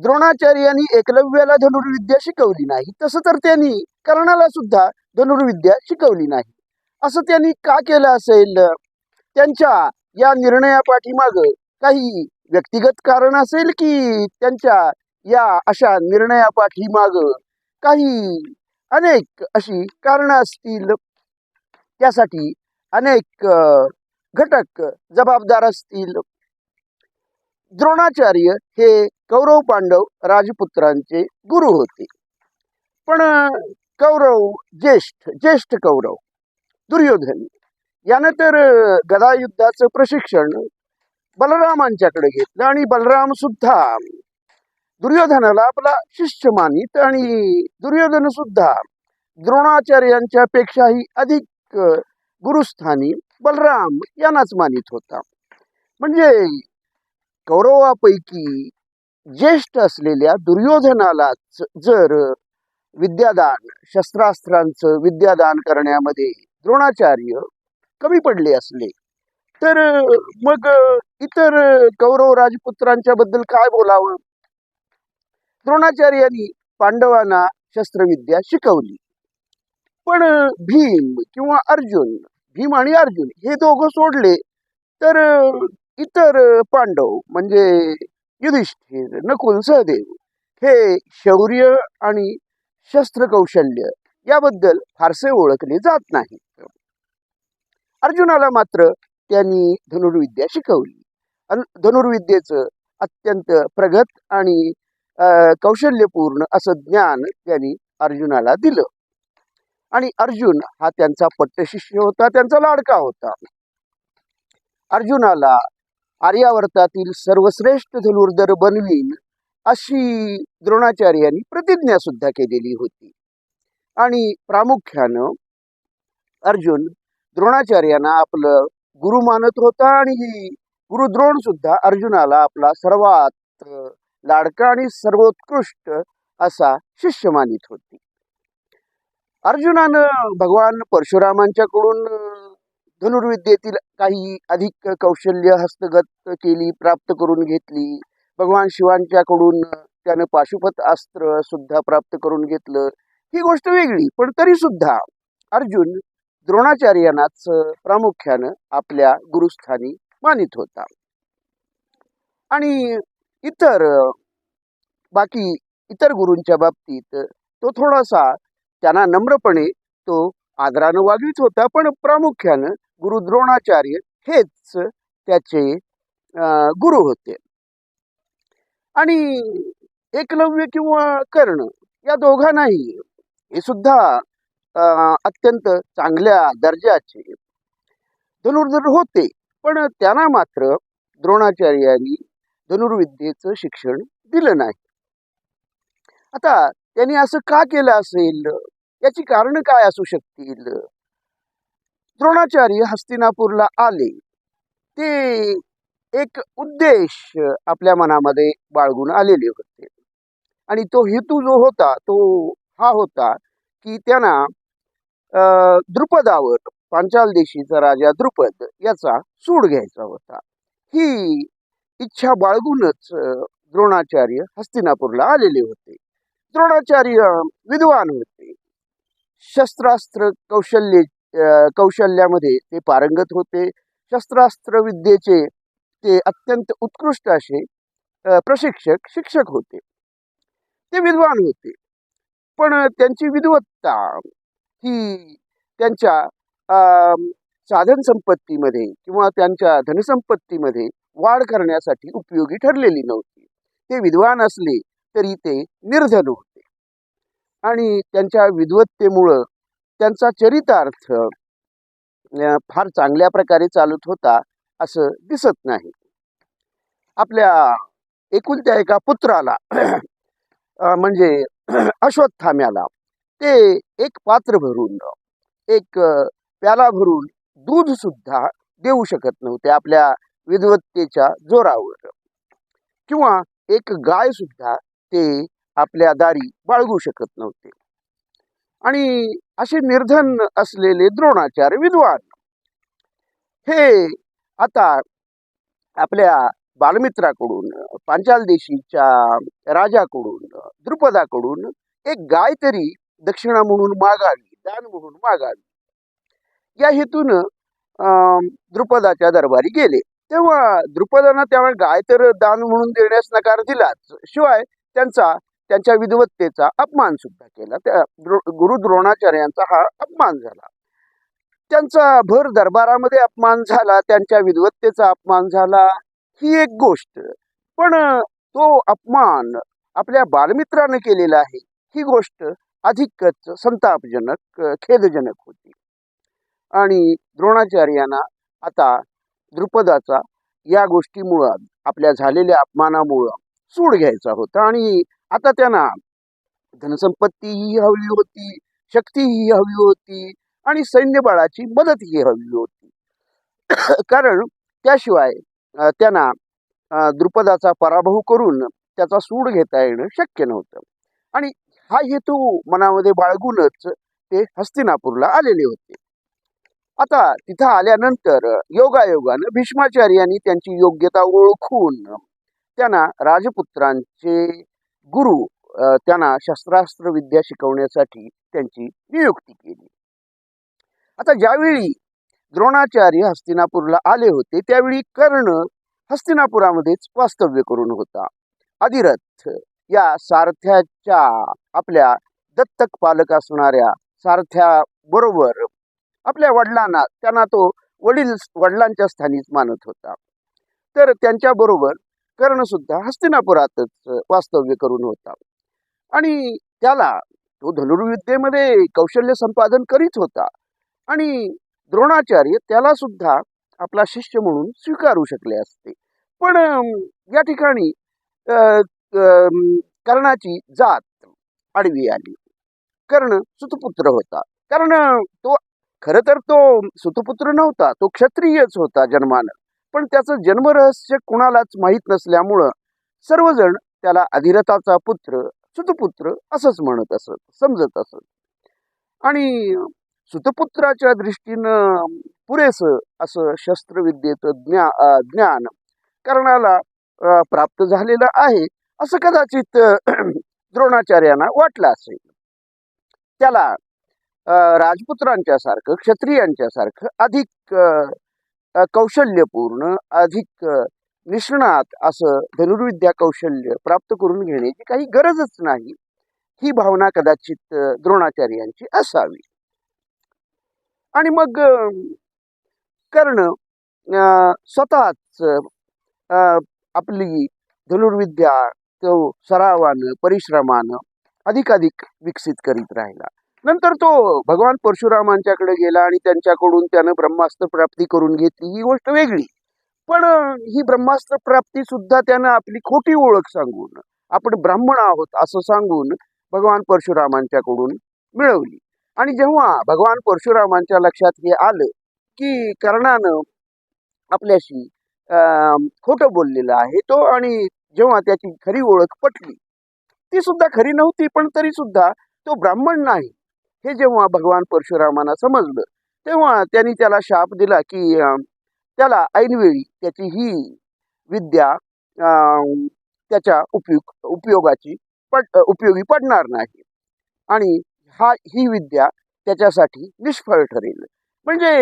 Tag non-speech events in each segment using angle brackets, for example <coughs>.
द्रोणाचार्यांनी एकलव्याला धनुर्विद्या शिकवली नाही. तसं तर त्यांनी कर्णाला सुद्धा धनुर्विद्या शिकवली नाही. असं त्यांनी का केलं असेल? त्यांच्या या निर्णयापाठीमाग काही व्यक्तिगत कारण असेल की त्यांच्या या अशा निर्णयापाठीमाग काही अनेक अशी कारणं असतील? त्यासाठी अनेक घटक जबाबदार असतील? द्रोणाचार्य हे कौरव पांडव राजपुत्रांचे गुरु होते. पण कौरव ज्येष्ठ ज्येष्ठ कौरव दुर्योधन यानं तर गदायुद्धाचं प्रशिक्षण बलरामांच्याकडे घेतलं आणि बलराम सुद्धा दुर्योधनाला आपला शिष्य मानित आणि दुर्योधन सुद्धा द्रोणाचार्यांच्या पेक्षाही अधिक गुरुस्थानी बलराम यांनाच मानित होता. म्हणजे कौरवापैकी ज्येष्ठ असलेल्या दुर्योधनालाच जर विद्यादान शस्त्रास्त्रांचं विद्यादान करण्यामध्ये द्रोणाचार्य कमी पडले असले तर मग इतर कौरव राजपुत्रांच्या बद्दल काय बोलावं? द्रोणाचार्यांनी पांडवांना शस्त्रविद्या शिकवली. पण भीम किंवा अर्जुन भीम आणि अर्जुन हे दोघं सोडले तर इतर पांडव म्हणजे युधिष्ठिर नकुल सहदेव हे शौर्य आणि शस्त्रकौशल्य याबद्दल फारसे ओळखले जात नाही अर्जुनाला मात्र त्यांनी धनुर्विद्या शिकवली. धनुर्विद्येचं अत्यंत प्रगत आणि कौशल्यपूर्ण असं ज्ञान त्यांनी अर्जुनाला दिलं. आणि अर्जुन हा त्यांचा पट्टशिष्य होता त्यांचा लाडका होता. अर्जुनाला आर्यावर्तातील सर्वश्रेष्ठ धनुर्धर बनवीन अशी द्रोणाचार्यांनी प्रतिज्ञा सुद्धा केलेली होती. आणि प्रामुख्यानं अर्जुन द्रोणाचार्यांना आपलं गुरु मानत होता आणि गुरुद्रोण सुद्धा अर्जुनाला आपला सर्वात लाडका आणि सर्वोत्कृष्ट असा शिष्य मानित होती. अर्जुनानं भगवान परशुरामांच्याकडून धनुर्विद्येतील काही अधिक कौशल्य हस्तगत केली प्राप्त करून घेतली. भगवान शिवांच्याकडून त्यानं पाशुपत अस्त्र सुद्धा प्राप्त करून घेतलं. ही गोष्ट वेगळी पण तरी सुद्धा अर्जुन द्रोणाचार्यांनाच प्रामुख्यानं आपल्या गुरुस्थानी मानित होता. आणि इतर बाकी इतर गुरूंच्या बाबतीत तो थोडासा त्यांना नम्रपणे तो आदरानं वागवीत होता पण प्रामुख्यानं गुरु द्रोणाचार्य हेच त्याचे गुरु होते. आणि एकलव्य किंवा कर्ण या दोघांनाही हे सुद्धा अत्यंत चांगल्या दर्जाचे धनुर्धर होते. पण त्यांना मात्र द्रोणाचार्यांनी धनुर्विद्येचं शिक्षण दिलं नाही. आता त्यांनी असं का केलं असेल? याची कारण काय असू शकतील? द्रोणाचार्य हस्तिनापूरला आले. ते एक उद्देश आपल्या मनामध्ये बाळगून आलेले होते. आणि तो हेतू जो होता तो हा होता की त्यांना द्रुपदावर पांचाल देशीचा राजा द्रुपद याचा सूड घ्यायचा होता. ही इच्छा बाळगूनच द्रोणाचार्य हस्तिनापूरला आलेले होते. द्रोणाचार्य विद्वान होते. शस्त्रास्त्र कौशल्य कौशल्यामध्ये ते पारंगत होते. शस्त्रास्त्र विद्येचे ते अत्यंत उत्कृष्ट असे प्रशिक्षक शिक्षक होते. ते विद्वान होते. पण त्यांची विद्वत्ता ही त्यांच्या साधन संपत्तीमध्ये किंवा त्यांच्या धनसंपत्तीमध्ये वाढ करण्यासाठी उपयोगी ठरलेली नव्हती. ते विद्वान असले तरी ते निर्धन होते. आणि त्यांच्या विद्वत्तेमुळं त्यांचा चरितार्थ फार चांगल्या प्रकारे चालत होता असं दिसत नाही. आपल्या एकुलत्या एका पुत्राला म्हणजे अश्वत्थाम्याला ते एक पात्र भरून एक प्याला भरून दूध सुद्धा देऊ शकत नव्हते आपल्या विद्वत्तेच्या जोरावर. किंवा एक गाय सुद्धा ते आपल्या दारी बाळगू शकत नव्हते. आणि असे निर्धन असलेले द्रोणाचार्य विद्वान. हे आता आपल्या बालमित्राकडून पांचाल देशीच्या राजाकडून द्रुपदाकडून एक गाय तरी दक्षिणा म्हणून मागावी दान म्हणून मागावी. या हेतून अं, द्रुपदाच्या दरबारी गेले. तेव्हा द्रुपदानं त्याला गाय तर दान म्हणून देण्यास नकार दिलाच. शिवाय त्यांचा त्यांच्या विद्वत्तेचा अपमान सुद्धा केला. त्या द्रो- गुरु द्रोणाचार्यांचा हा अपमान झाला. त्यांचा भर दरबारामध्ये अपमान झाला त्यांच्या विद्वत्तेचा अपमान झाला ही एक गोष्ट. पण तो अपमान आपल्या बालमित्राने केलेला आहे. ही गोष्ट अधिकच संतापजनक खेदजनक होती. आणि द्रोणाचार्यांना आता द्रुपदाचा या गोष्टीमुळं आपल्या झालेल्या अपमानामुळं सूड घ्यायचा होता. आणि आता त्यांना धनसंपत्ती ही हवी होती शक्ती ही हवी होती आणि सैन्यबळाची मदतही हवी होती. <coughs> कारण त्याशिवाय त्यांना द्रुपदाचा पराभव करून त्याचा सूड घेता येणं शक्य नव्हतं. आणि हा हेतू मनामध्ये बाळगूनच ते हस्तिनापूरला आलेले होते. आता तिथं आल्यानंतर योगायोगानं भीष्माचार्यांनी त्यांची योग्यता ओळखून त्यांना राजपुत्रांचे गुरु त्यांना शस्त्रास्त्र विद्या शिकवण्यासाठी त्यांची नियुक्ती केली. आता ज्यावेळी द्रोणाचार्य हस्तिनापूरला आले होते त्यावेळी कर्ण हस्तिनापुरामध्येच वास्तव्य करून होता. अधिरथ या सारथ्याच्या आपल्या दत्तक पालक असणाऱ्या सारथ्या बरोबर आपल्या वडिलांना त्यांना तो वडील वडिलांच्या स्थानीच मानत होता. तर त्यांच्या बरोबर कर्ण सुद्धा हस्तिनापुरातच वास्तव्य करून होता. आणि त्याला तो धनुर्विद्येमध्ये कौशल्य संपादन करीत होता. आणि द्रोणाचार्य त्याला सुद्धा आपला शिष्य म्हणून स्वीकारू शकले असते. पण या ठिकाणी कर्णाची जात आडवी आली. कर्ण सुतपुत्र होता. कारण तो खर तर तो सुतपुत्र नव्हता तो क्षत्रियच होता जन्मानं. पण त्याचं जन्मरहस्य कुणालाच माहीत नसल्यामुळं सर्वजण त्याला अधिरथाचा पुत्र सुतपुत्र असंच म्हणत असत समजत असत. आणि सुतपुत्राच्या दृष्टीनं पुरेसं असं शस्त्रविद्येचं ज्ञा ज्ञान कर्णाला प्राप्त झालेलं आहे असं कदाचित द्रोणाचार्यांना वाटलं असेल. त्याला राजपुत्रांच्या सारखं क्षत्रियांच्या सारखं अधिक कौशल्यपूर्ण अधिक निष्णात असं धनुर्विद्या कौशल्य प्राप्त करून घेण्याची काही गरजच नाही. ही भावना कदाचित द्रोणाचार्यांची असावी. आणि मग कर्ण अं, स्वतःच अं, आपली धनुर्विद्या तो सरावानं परिश्रमानं अधिकाधिक विकसित करीत राहिला. नंतर तो भगवान परशुरामांच्याकडे गेला आणि त्यांच्याकडून त्यानं ब्रह्मास्त्र प्राप्ती करून घेतली. ही गोष्ट वेगळी. पण ही ब्रह्मास्त्र प्राप्ती सुद्धा त्यानं आपली खोटी ओळख सांगून आपण ब्राह्मण आहोत असं सांगून भगवान परशुरामांच्याकडून मिळवली. आणि जेव्हा भगवान परशुरामांच्या लक्षात हे आलं की कर्णानं आपल्याशी अं, खोटं बोललेलं आहे तो आणि जेव्हा त्याची खरी ओळख पटली ती सुद्धा खरी नव्हती पण तरी सुद्धा तो ब्राह्मण नाही. हे जेव्हा भगवान परशुरामांना समजलं तेव्हा त्यांनी त्याला शाप दिला की त्याला ऐनवेळी त्याची ही विद्या अं, त्याच्या उपयोग उपयोगाची पड उपयोगी पडणार नाही. आणि हा ही विद्या त्याच्यासाठी निष्फळ ठरेल. म्हणजे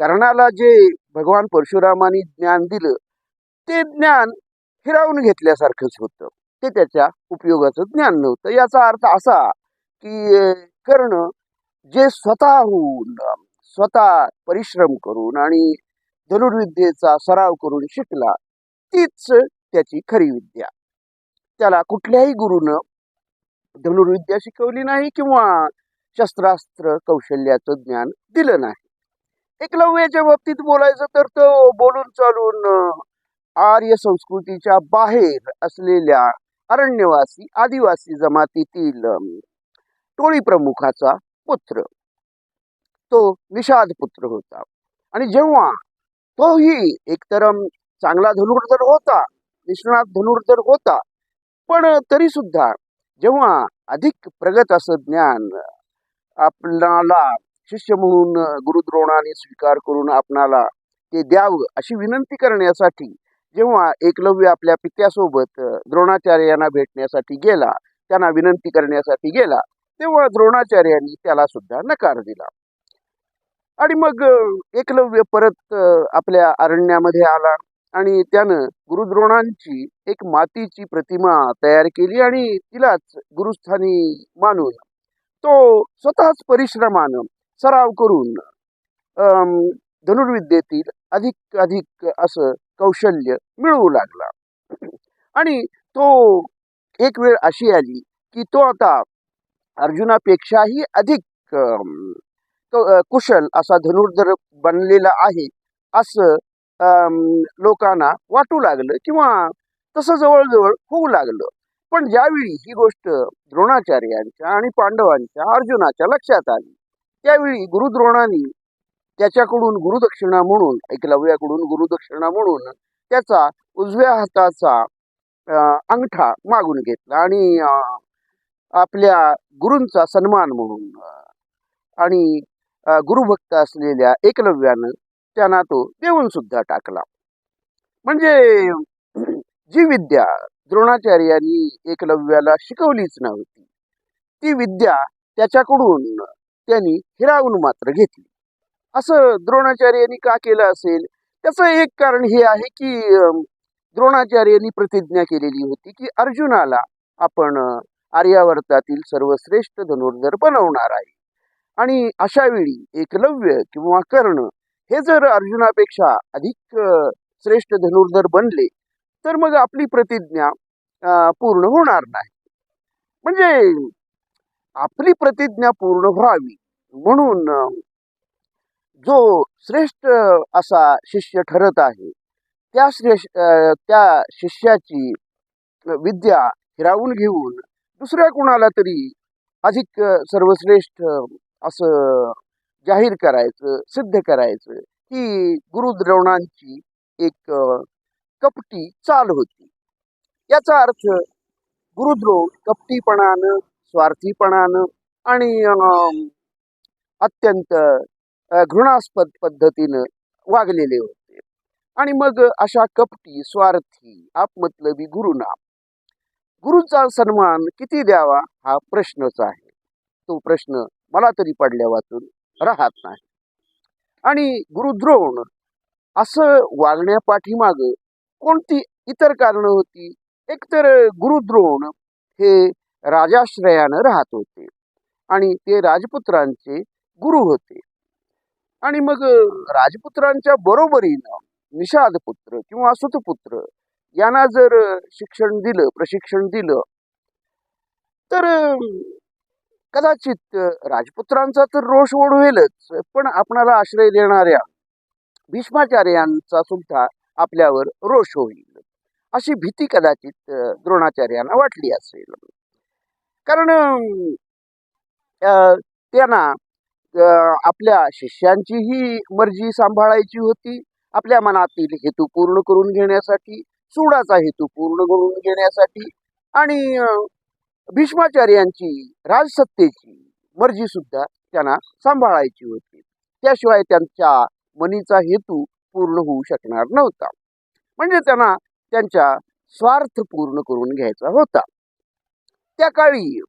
कर्णाला जे भगवान परशुरामाने ज्ञान दिलं ते ज्ञान हिरावून घेतल्यासारखंच होतं. ते त्याच्या उपयोगाचं ज्ञान नव्हतं. याचा अर्थ असा की कर्ण जे स्वतःहून स्वतः परिश्रम करून आणि धनुर्विद्येचा सराव करून शिकला तीच त्याची खरी विद्या. त्याला कुठल्याही गुरुनं धनुर्विद्या शिकवली नाही किंवा शस्त्रास्त्र कौशल्याचं ज्ञान दिलं नाही. एकलव्याच्या बाबतीत बोलायचं तर तो बोलून चालून आर्य संस्कृतीच्या बाहेर असलेल्या अरण्यवासी आदिवासी जमातीतील टोळी प्रमुखाचा पुत्र. तो निषाद पुत्र होता. आणि जेव्हा तोही एकतर चांगला धनुर्धर होता निष्णात धनुर्धर होता पण तरी सुद्धा जेव्हा अधिक प्रगत असं ज्ञान आपणाला शिष्य म्हणून गुरुद्रोणाने स्वीकार करून आपणाला ते द्यावं अशी विनंती करण्यासाठी जेव्हा एकलव्य आपल्या पित्यासोबत द्रोणाचार्य द्रोणाचार्यांना भेटण्यासाठी गेला त्यांना विनंती करण्यासाठी गेला तेव्हा द्रोणाचार्यांनी त्याला सुद्धा नकार दिला. आणि मग एकलव्य परत आपल्या अरण्यामध्ये आला आणि त्यानं गुरुद्रोणांची एक मातीची प्रतिमा तयार केली आणि तिलाच गुरुस्थानी मानून तो स्वतःच परिश्रमानं सराव करून धनुर्विद्येतील अधिक अधिक असं कौशल्य मिळवू लागला. आणि तो एक वेळ अशी आली की तो आता अर्जुनापेक्षाही अधिक कुशल असा धनुर्धर बनलेला आहे असं लोकांना वाटू लागलं किंवा तसं जवळजवळ होऊ लागलं. पण ज्यावेळी ही गोष्ट द्रोणाचार्यांच्या आणि पांडवांच्या अर्जुनाच्या लक्षात आली त्यावेळी गुरुद्रोणांनी त्याच्याकडून गुरुदक्षिणा म्हणून एकलव्याकडून गुरुदक्षिणा म्हणून त्याचा उजव्या हाताचा अंगठा मागून घेतला आणि आपल्या गुरूंचा सन्मान म्हणून. आणि गुरुभक्त असलेल्या एकलव्यानं त्यांना तो देऊन सुद्धा टाकला. म्हणजे जी विद्या द्रोणाचार्यांनी एकलव्याला शिकवलीच नव्हती ती विद्या त्याच्याकडून त्यांनी हिरावून मात्र घेतली. असं द्रोणाचार्यांनी का केलं असेल? त्याचं एक कारण हे आहे की द्रोणाचार्यांनी प्रतिज्ञा केलेली होती की अर्जुनाला आपण आर्यावर्तातील सर्वश्रेष्ठ धनुर्धर बनवणार आहे. आणि अशा वेळी एकलव्य किंवा कर्ण हे जर अर्जुनापेक्षा अधिक श्रेष्ठ धनुर्धर बनले तर मग आपली प्रतिज्ञा अं, पूर्ण होणार नाही. म्हणजे आपली प्रतिज्ञा पूर्ण व्हावी म्हणून जो श्रेष्ठ असा शिष्य ठरत आहे त्या श्रेष्ठ अं, त्या शिष्याची विद्या हिरावून घेऊन दुसऱ्या कुणाला तरी अधिक सर्वश्रेष्ठ असं जाहीर करायचं सिद्ध करायचं ही गुरुद्रोणांची एक कपटी चाल होती. याचा अर्थ गुरुद्रोण कपटीपणानं स्वार्थीपणानं आणि अत्यंत घृणास्पद पद्धतीनं वागलेले होते. आणि मग अशा कपटी स्वार्थी आपमतलबी गुरुना गुरुचा सन्मान किती द्यावा हा प्रश्नच आहे. तो प्रश्न मला तरी पडल्या वाचून राहत नाही. आणि गुरुद्रोण असं वागण्यापाठीमाग कोणती इतर कारणं होती? एकतर गुरुद्रोण हे राजाश्रयानं राहत होते आणि ते राजपुत्रांचे गुरु होते. आणि मग राजपुत्रांच्या बरोबरीनं निषादपुत्र किंवा सुतपुत्र यांना जर शिक्षण दिलं प्रशिक्षण दिलं तर कदाचित राजपुत्रांचा तर रोष ओढवेलच पण आपणाला आश्रय देणाऱ्या भीष्माचार्यांचा सुद्धा आपल्यावर रोष होईल. अशी भीती कदाचित द्रोणाचार्यांना वाटली असेल. कारण त्यांना आपल्या शिष्यांचीही मर्जी सांभाळायची होती आपल्या मनातील हेतू पूर्ण करून घेण्यासाठी सुडाचा हेतू पूर्ण करून घेण्यासाठी आणि भीष्माचार्यांची राजसत्तेची मर्जी सुद्धा त्यांना सांभाळायची होती. त्याशिवाय त्यांच्या मनीचा हेतू पूर्ण होऊ शकणार नव्हता. म्हणजे त्यांना त्यांच्या स्वार्थ पूर्ण करून घ्यायचा होता. त्या काळी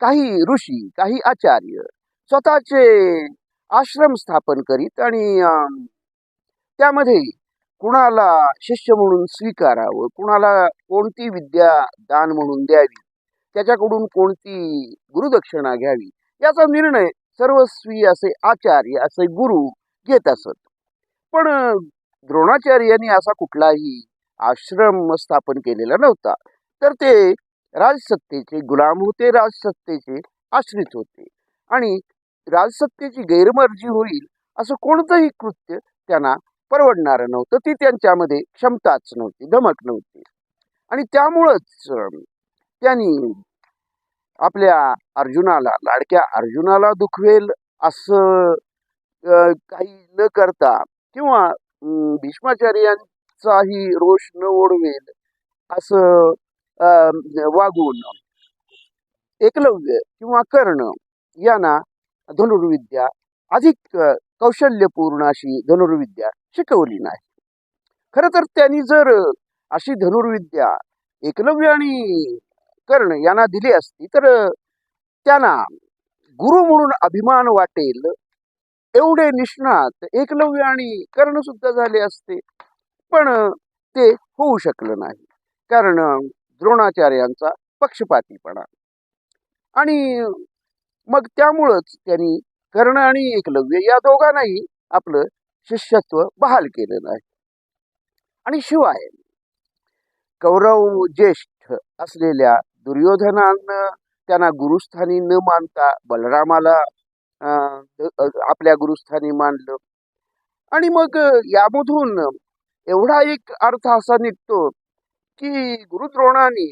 काही ऋषी काही आचार्य स्वतःचे आश्रम स्थापन करीत आणि अं, त्यामध्ये कुणाला शिष्य म्हणून स्वीकारावं कुणाला कोणती विद्या दान म्हणून द्यावी त्याच्याकडून कोणती गुरुदक्षिणा घ्यावी याचा निर्णय सर्वस्वी असे आचार्य असे गुरु घेत असत. पण अं, द्रोणाचार्यांनी असा कुठलाही आश्रम स्थापन केलेला नव्हता. तर ते राजसत्तेचे गुलाम होते राजसत्तेचे आश्रित होते. आणि राजसत्तेची गैरमर्जी होईल असं कोणतंही कृत्य त्यांना परवडणारं नव्हतं. ती त्यांच्यामध्ये क्षमताच नव्हती धमक नव्हती. आणि त्यामुळंच त्यांनी आपल्या अर्जुनाला लाडक्या अर्जुनाला दुखवेल असं काही न करता किंवा भीष्माचार्यांचाही रोष न ओढवेल असं अं, वागून एकलव्य किंवा कर्ण यांना धनुर्विद्या अधिक कौशल्यपूर्ण अशी धनुर्विद्या शिकवली नाही. खरं तर त्यांनी जर अशी धनुर्विद्या एकलव्य आणि कर्ण यांना दिली असती तर त्यांना गुरु म्हणून अभिमान वाटेल एवढे निष्णात एकलव्य आणि कर्ण सुद्धा झाले असते. पण ते होऊ शकलं नाही. कारण द्रोणाचार्यांचा पक्षपातीपणा. आणि मग त्यामुळंच त्यांनी कर्ण आणि एकलव्य या दोघांनाही आपलं शिष्यत्व बहाल केलं नाही. आणि शिवाय कौरव ज्येष्ठ असलेल्या दुर्योधनानं त्यांना गुरुस्थानी न मानता बलरामाला अं, आपल्या गुरुस्थानी मानलं. आणि मग यामधून एवढा एक अर्थ असा निघतो की गुरुद्रोणाने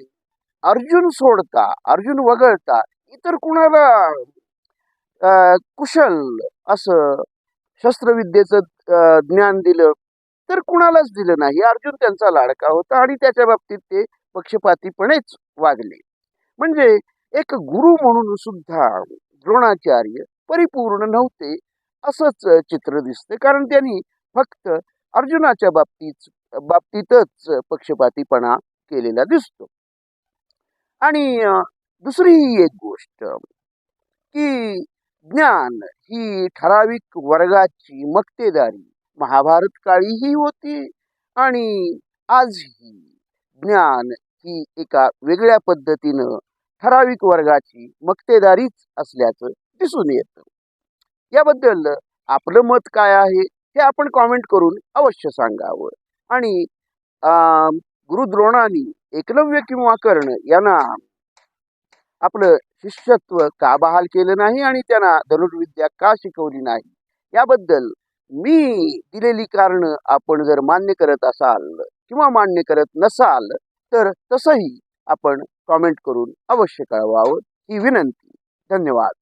अर्जुन सोडता अर्जुन वगळता इतर कुणाला अं, कुशल असं शस्त्रविद्येचं ज्ञान दिलं तर कुणालाच दिलं नाही. अर्जुन त्यांचा लाडका होता आणि त्याच्या बाबतीत ते पक्षपातीपणेच वागले. म्हणजे एक गुरु म्हणून सुद्धा द्रोणाचार्य परिपूर्ण नव्हते असंच चित्र दिसते. कारण त्यांनी फक्त अर्जुनाच्या बाबतीत बाबतीतच पक्षपातीपणा केलेला दिसतो. आणि दुसरी ही एक गोष्ट की ज्ञान ही ठराविक वर्गाची मक्तेदारी. महाभारत काळीही होती आणि आजही. ज्ञान ही एका वेगळ्या पद्धतीनं ठराविक वर्गाची मक्तेदारीच असल्याचं दिसून येतं. याबद्दल आपलं मत काय आहे हे आपण कॉमेंट करून अवश्य सांगावं. आणि अं, एकलव्य किंवा कर्ण यांना आपलं शिष्यत्व का बहाल केलं नाही आणि त्यांना धनुर्विद्या का शिकवली नाही? याबद्दल मी दिलेली कारण आपण जर मान्य करत असाल किंवा मान्य करत नसाल तर तसंही आपण कॉमेंट करून अवश्य कळवावं ही विनंती. धन्यवाद.